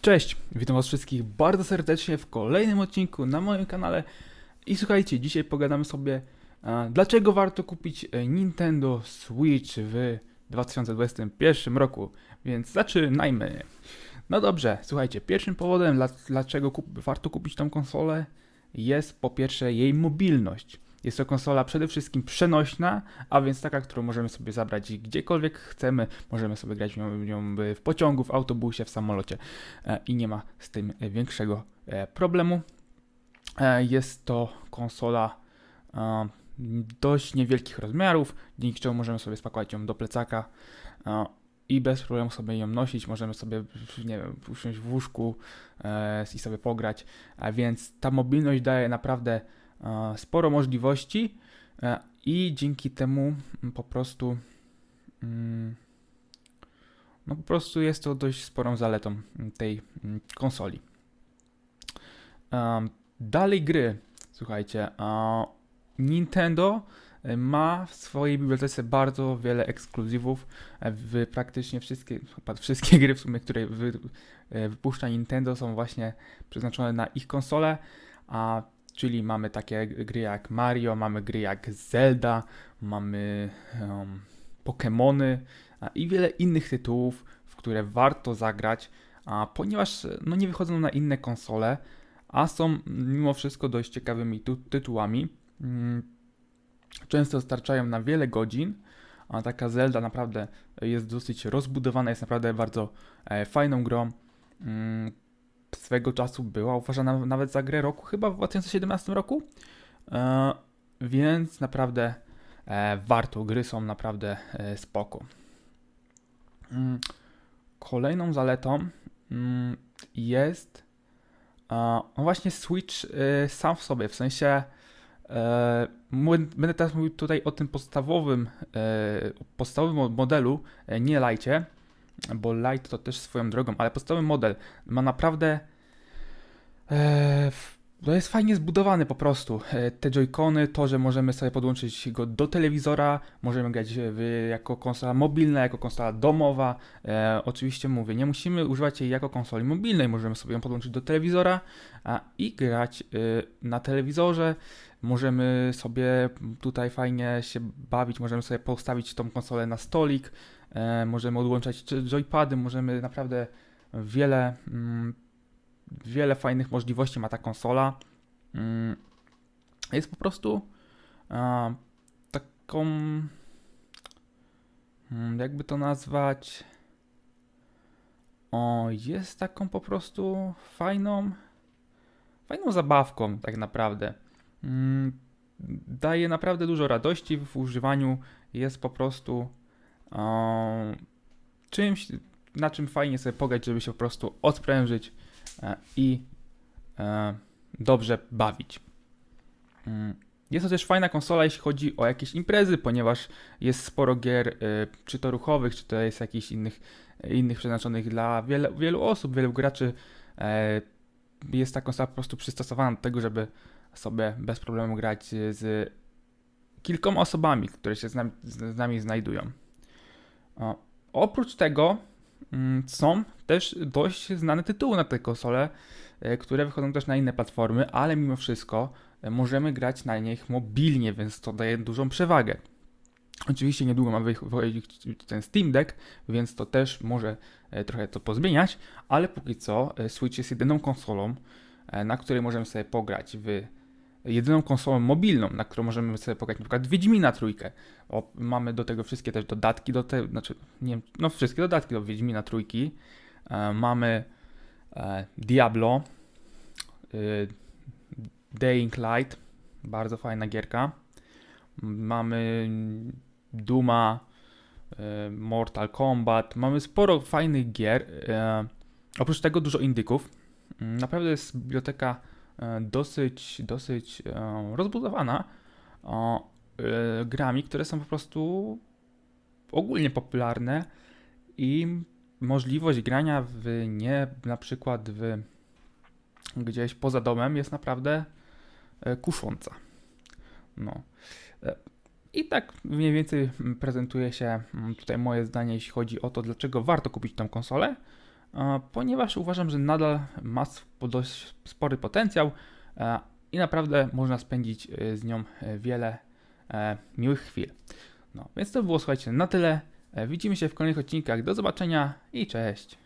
Cześć, witam was wszystkich bardzo serdecznie w kolejnym odcinku na moim kanale. I słuchajcie, dzisiaj pogadamy sobie, dlaczego warto kupić e, Nintendo Switch w 2021 roku. Więc zaczynajmy. No dobrze, słuchajcie, pierwszym powodem, dla, dlaczego warto kupić tą konsolę, jest po pierwsze jej mobilność. Jest to konsola przede wszystkim przenośna, a więc taka, którą możemy sobie zabrać gdziekolwiek chcemy. Możemy sobie grać nią, nią w pociągu, w autobusie, w samolocie e, i nie ma z tym większego e, problemu. E, Jest to konsola dość niewielkich rozmiarów, dzięki czemu możemy sobie spakować ją do plecaka i bez problemu sobie ją nosić. Możemy sobie, nie wiem, usiąść w łóżku i sobie pograć. A więc ta mobilność daje naprawdę sporo możliwości e, i dzięki temu mm, po prostu mm, no po prostu jest to dość sporą zaletą mm, tej konsoli. Dalej gry. Słuchajcie, Nintendo e, ma w swojej bibliotece bardzo wiele ekskluzywów. e, W praktycznie wszystkie, wszystkie gry w sumie, które wy, e, wypuszcza Nintendo są właśnie przeznaczone na ich konsolę, a czyli mamy takie gry jak Mario, mamy gry jak Zelda, mamy um, Pokémony i wiele innych tytułów, w które warto zagrać, a ponieważ no, nie wychodzą na inne konsole, a są mimo wszystko dość ciekawymi tu- tytułami. Mm, Często starczają na wiele godzin, a taka Zelda naprawdę jest dosyć rozbudowana, jest naprawdę bardzo e, fajną grą. Swego czasu była uważana nawet za grę roku, chyba w 2017 roku. E, więc naprawdę e, warto, gry są naprawdę e, spoko. Mm, kolejną zaletą mm, jest e, no właśnie Switch e, sam w sobie, w sensie e, będę teraz mówił tutaj o tym podstawowym, podstawowym mo- modelu, nie Lite, bo Lite to też swoją drogą, ale podstawowy model ma naprawdę e, to jest fajnie zbudowany po prostu. E, Te joycony, to, że możemy sobie podłączyć go do telewizora, możemy grać w, jako konsola mobilna, jako konsola domowa. E, oczywiście mówię, nie musimy używać jej jako konsoli mobilnej, możemy sobie ją podłączyć do telewizora a, i grać y, na telewizorze. Możemy sobie tutaj fajnie się bawić, możemy sobie postawić tą konsolę na stolik, e, możemy odłączać jo- joypady, możemy naprawdę wiele, mm, wiele fajnych możliwości ma ta konsola. Mm, Jest po prostu taką, mm, jakby to nazwać, o, jest taką po prostu fajną, fajną zabawką tak naprawdę. Mm, Daje naprawdę dużo radości w używaniu, jest po prostu um, czymś, na czym fajnie sobie pograć, żeby się po prostu odprężyć i e, dobrze bawić. Mm, Jest to też fajna konsola, jeśli chodzi o jakieś imprezy, ponieważ jest sporo gier, e, czy to ruchowych, czy to jest jakichś innych, innych przeznaczonych dla wielu osób, wielu graczy. E, Jest ta konsola po prostu przystosowana do tego, żeby sobie bez problemu grać z kilkoma osobami, które się z nami, z nami znajdują. Oprócz tego mm, są też dość znane tytuły na tej konsole, e, które wychodzą też na inne platformy, ale mimo wszystko e, możemy grać na nich mobilnie, więc to daje dużą przewagę. Oczywiście niedługo ma wych- wychodzić ten Steam Deck, więc to też może e, trochę to pozmieniać, ale póki co Switch jest jedyną konsolą, na której możemy sobie pograć w jedyną konsolą mobilną, na którą możemy sobie pograć na przykład Wiedźmina trójkę. Mamy do tego wszystkie też dodatki do tego, znaczy, nie no wszystkie dodatki do Wiedźmina trójki. E, mamy e, Diablo, y, Dying Light, bardzo fajna gierka. Mamy Duma, e, Mortal Kombat, mamy sporo fajnych gier. E, oprócz tego dużo indyków. Mm, Naprawdę jest biblioteka e, dosyć, dosyć rozbudowana grami, które są po prostu ogólnie popularne i możliwość grania w nie na przykład w gdzieś poza domem jest naprawdę e, kusząca. No. E, I tak mniej więcej prezentuje się mm, tutaj moje zdanie, jeśli chodzi o to, dlaczego warto kupić tą konsolę. e, ponieważ uważam, że nadal ma dość spory potencjał i naprawdę można spędzić z nią wiele miłych chwil. No, więc to było słuchajcie na tyle. E, Widzimy się w kolejnych odcinkach. Do zobaczenia i cześć.